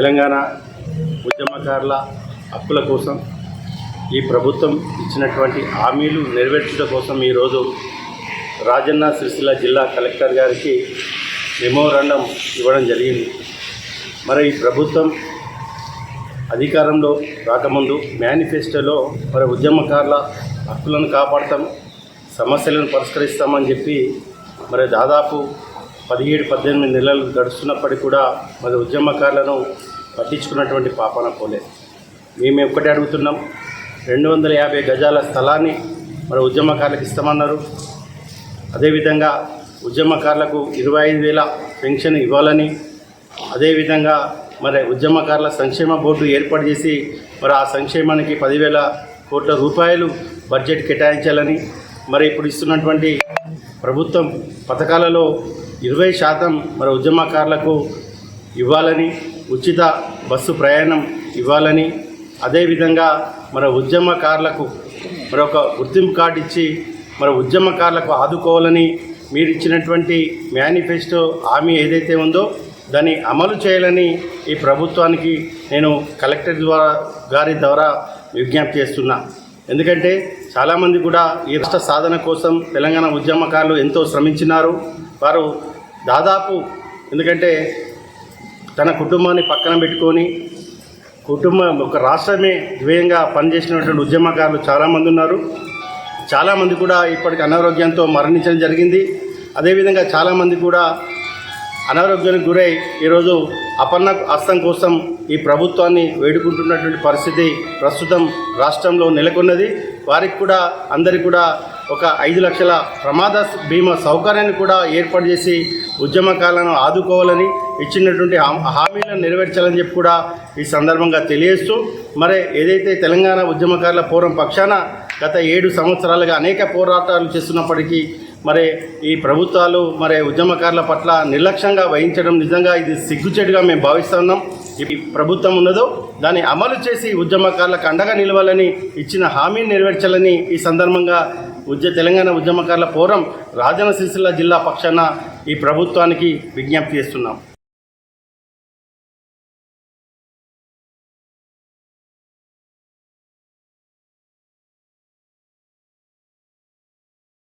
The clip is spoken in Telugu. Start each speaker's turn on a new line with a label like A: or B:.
A: తెలంగాణ ఉద్యమకారుల హక్కుల కోసం ఈ ప్రభుత్వం ఇచ్చినటువంటి హామీలు నెరవేర్చడం కోసం ఈరోజు రాజన్న సిరిసిల్ల జిల్లా కలెక్టర్ గారికి మెమోరాండం ఇవ్వడం జరిగింది. మరి ఈ ప్రభుత్వం అధికారంలో రాకముందు మేనిఫెస్టోలో మరి ఉద్యమకారుల హక్కులను కాపాడతాం సమస్యలను పరిష్కరిస్తామని చెప్పి మరి దాదాపు పదిహేడు పద్దెనిమిది నెలలు గడుస్తున్నప్పటికీ కూడా మరి ఉద్యమకారులను పట్టించుకున్నటువంటి పాపన పోలేదు మేము ఒక్కటే అడుగుతున్నాం రెండు వందల యాభై గజాల స్థలాన్ని మరి ఉద్యమకారులకు ఇస్తామన్నారు. అదేవిధంగా ఉద్యమకారులకు ఇరవై ఐదు వేల పెన్షన్ ఇవ్వాలని అదేవిధంగా మరి ఉద్యమకారుల సంక్షేమ బోర్డు ఏర్పాటు చేసి మరి ఆ సంక్షేమానికి పదివేల కోట్ల రూపాయలు బడ్జెట్ కేటాయించాలని మరి ఇప్పుడు ఇస్తున్నటువంటి ప్రభుత్వం పథకాలలో ఇరవై శాతం మరి ఉద్యమకారులకు ఇవ్వాలని ఉచిత బస్సు ప్రయాణం ఇవ్వాలని అదేవిధంగా మన ఉద్యమకారులకు మరి ఒక గుర్తింపు కార్డు ఇచ్చి మరి ఉద్యమకారులకు ఆదుకోవాలని మీరు ఇచ్చినటువంటి మేనిఫెస్టో హామీ ఏదైతే ఉందో దాన్ని అమలు చేయాలని ఈ ప్రభుత్వానికి నేను కలెక్టర్ ద్వారా గారి ద్వారా విజ్ఞప్తి చేస్తున్నా. ఎందుకంటే చాలామంది కూడా ఈ రాష్ట్ర సాధన కోసం తెలంగాణ ఉద్యమకారులు ఎంతో శ్రమించినారు. వారు దాదాపు ఎందుకంటే తన కుటుంబాన్ని పక్కన పెట్టుకొని కుటుంబం ఒక రాష్ట్రమే ధ్యేయంగా పనిచేసినటువంటి ఉద్యమకారులు చాలామంది ఉన్నారు. చాలామంది కూడా ఇప్పటికి అనారోగ్యంతో మరణించడం జరిగింది. అదేవిధంగా చాలామంది కూడా అనారోగ్యానికి గురై ఈరోజు అపన్న హస్తం కోసం ఈ ప్రభుత్వాన్ని వేడుకుంటున్నటువంటి పరిస్థితి ప్రస్తుతం రాష్ట్రంలో నెలకొన్నది. వారికి కూడా అందరికి కూడా ఒక ఐదు లక్షల ప్రమాద బీమా సౌకర్యాన్ని కూడా ఏర్పాటు చేసి ఉద్యమకాలను ఆదుకోవాలని ఇచ్చినటువంటి హామీలను నెరవేర్చాలని చెప్పి కూడా ఈ సందర్భంగా తెలియజేస్తూ మరి ఏదైతే తెలంగాణ ఉద్యమకారుల పూర్వం పక్షాన గత ఏడు సంవత్సరాలుగా అనేక పోరాటాలు చేస్తున్నప్పటికీ మరి ఈ ప్రభుత్వాలు మరి ఉద్యమకారుల పట్ల నిర్లక్ష్యంగా వహించడం నిజంగా ఇది సిగ్గుచేటుగా మేము భావిస్తున్నాం ఈ ప్రభుత్వం ఉన్నదో దాన్ని అమలు చేసి ఉద్యమకారులకు అండగా నిలవాలని ఇచ్చిన హామీని నెరవేర్చాలని ఈ సందర్భంగా ఉద్య తెలంగాణ ఉద్యమకారుల ఫోరం రాజన్న సిరిసిల్ల జిల్లా పక్షాన ఈ ప్రభుత్వానికి విజ్ఞప్తి చేస్తున్నాం.